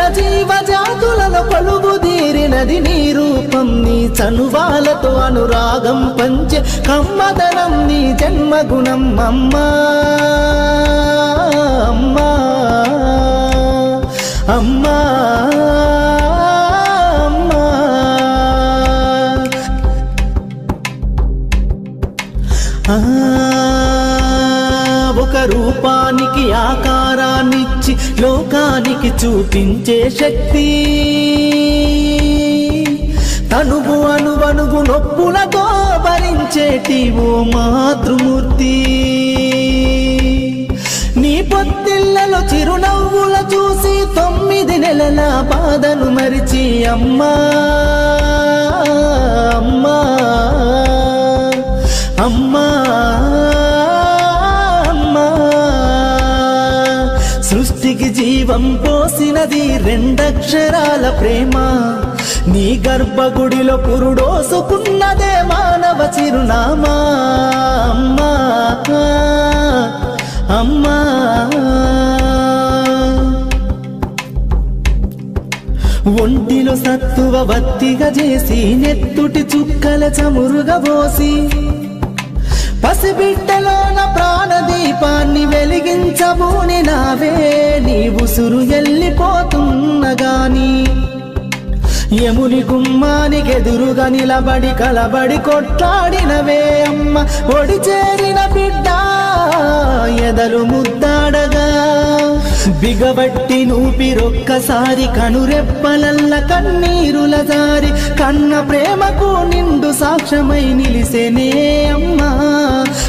చరాచర జీవ జాతులను కొలుగుదీరినది నీ రూపం నీ చనువాలతో అనురాగం పంచే కమ్మదనం నీ జన్మగుణం. అమ్మా అమ్మా అమ్మా అమ్మా. ఒక రూపానికి ఆకారాన్నిచ్చి లోకానికి చూపించే శక్తి. తనుగు అనువనుగు నొప్పులతో భరించేటి ఓ మాతృమూర్తి. నీ పొత్తిళ్ళలో చిరునవ్వుల చూసి తొమ్మిది నెలల బాధను మరిచి అమ్మా అమ్మా అమ్మా. సృష్టికి జీవం పోసినది రెండక్షరాల ప్రేమ. నీ గర్భగుడిలో పురుడోసుకున్నదే మానవ చిరునామా. అమ్మా అమ్మా. ఒంటిలో సత్తువ బత్తిగా చేసి నెత్తుటి చుక్కల చమురుగా పోసి పసిబిడ్డలోన ప్రాణదీపాన్ని వెలిగించబూని నావే. నీ ఉసురు ఎల్లిపోతున్నగాని యముని గుమ్మానికి ఎదురుగా నిలబడి కలబడి కొట్లాడినవే అమ్మ. ఒడి చేరిన బిడ్డ ఎదలు ముద్దాడగా. బిగబట్టి నూపిరొక్కసారి కనురెప్పలల్ల కన్నీరుల జారి. కన్న ప్రేమకు నిండు సాక్ష్యమై నిలిసేనే అమ్మా.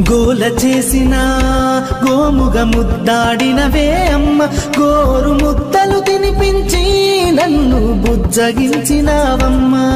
గోల చేసిన గోముగ ముద్దాడినవే అమ్మ. గోరు ముద్దలు తినిపించి నన్ను బుజ్జగించినావమ్మ.